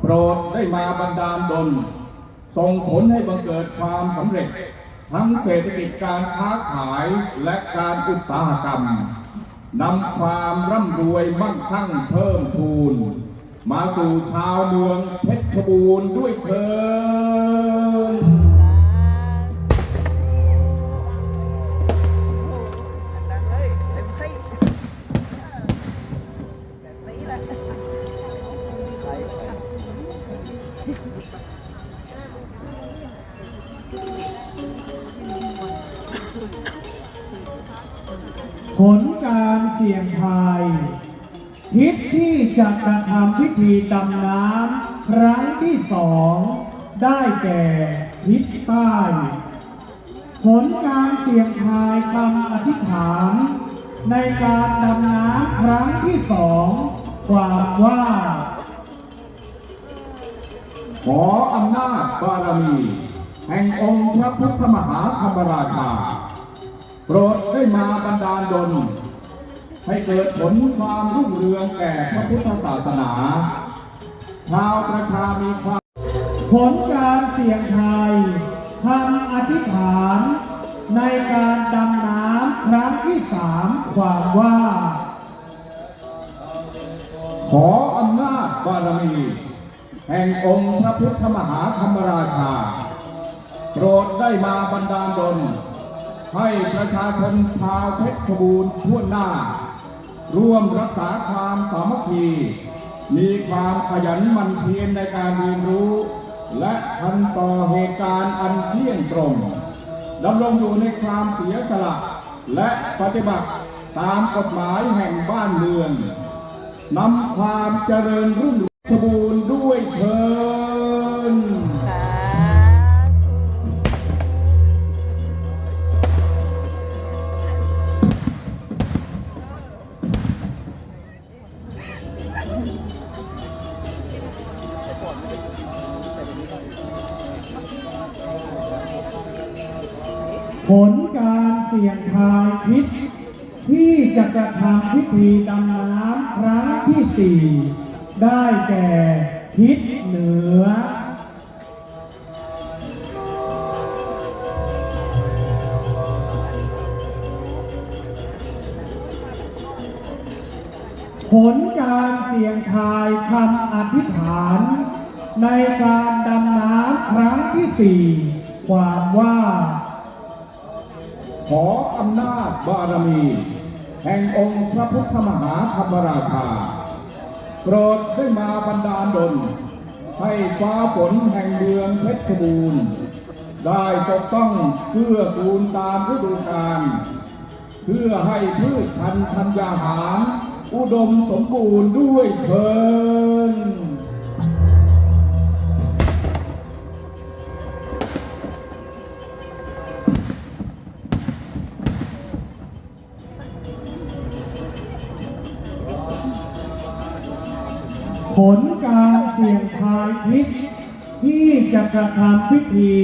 โปรดได้มาบันดาลดลส่งผลให้บังเกิดความสำเร็จ ทั้งเศรษฐกิจการค้าขายและการอุตสาหกรรมนำความร่ำรวยมั่งคั่งเพิ่มพูน มาสู่ชาวเมืองเพชรบูรณ์ด้วยเถิดดังเผลการเสี่ยงทายทิศที่จะกระทำพิธีดำน้ำครั้งที่สองได้แก่ทิศใต้ ผลการเสี่ยงทายคำอธิษฐาน ในการดำน้ำครั้งที่สองความว่า บารมีแห่งองค์พระพุทธมหาธรรมราชา โปรดได้มาบันดาลดล ให้เกิดผลความรุ่งเรืองแก่พระพุทธศาสนา ชาวประชามีความผลการเสี่ยงทายคำอธิษฐาน ในการดำน้ำครั้งที่สามความว่า ขออำนาจบารมี แห่งองค์พระพุทธมหาธรรมราชา โปรดได้มาบันดาลดลให้ประชาชนชาวเพชรบูรณ์ทั่วหน้า ร่วมรักษาความสามัคคีมีความขยันหมั่นเพียรในการเรียนรู้ และทันต่อเหตุการณ์อันเที่ยงตรงดำรงอยู่ในความเสียสละและปฏิบัติตามกฎหมายแห่งบ้านเมืองนำความเจริญรุ่ง เรืองบูรณ์ด้วยเถินสาธุผลการเสี่ยงทายทิศที่จะกระทำพิธีดำน้ำครั้งที่สี่ ได้แก่ทิศเหนือ ผลการเสี่ยงทายคำอธิษฐาน ในการดำน้ำครั้งที่สี่ความว่า ขออำนาจบารมี แห่งองค์พระพุทธมหาธรรมราชา โปรดได้มาบันดาลดล ให้ฟ้าฝนแห่งเมืองเพชรบูรณ์ได้ตกต้องเพื่อกูลตามฤดูกาลเพื่อให้พืชพันธุ์ธัญญาหาร อุดมสมบูรณ์ด้วยเถิด ผลการเสี่ยงทายทิศที่จะกระทำพิธี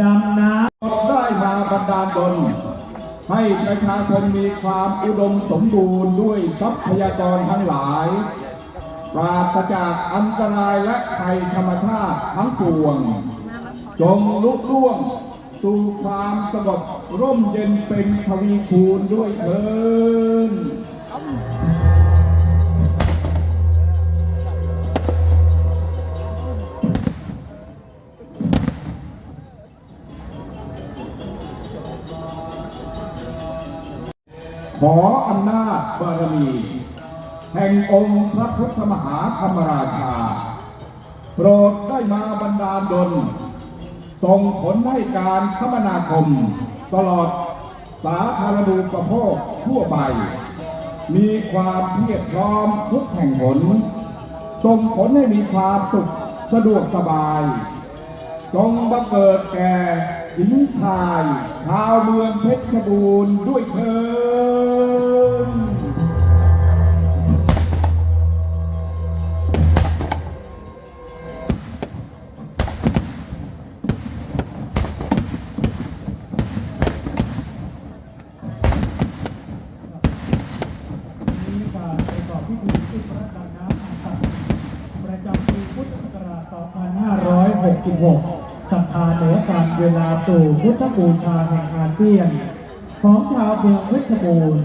ดำน้ำได้มาบันดาลดลให้ประชาชนมีความอุดมสมบูรณ์ด้วยทรัพยากรทั้งหลาย ปราศจากอันตรายและภัยธรรมชาติทั้งปวง จงลุล่วงสู่ความสงบร่มเย็นเป็นทวีคูณด้วยเถิน ขออำนาจบารมี แห่งองค์พระพุทธมหาธรรมราชา โปรดได้มาบันดาลดลส่งผลให้การคมนาคม ตลอดสาธารณูปโภคทั่วไป มีความเพียบพร้อมทุกแห่งหนส่งผลให้มีความสุขสะดวกสบาย จงบังเกิดแก่ หญิงชายชาวเมืองเพชรบูรณ์ด้วยเถิดำมีการประกอบพิธีที่พระดำน้ำอักประจำปีพุทธศักราช 2566 ศรัทธาเหนือการเวลาสู่พุทธบูชาแห่งอาเซียน ของชาวเมืองเพชรบูรณ์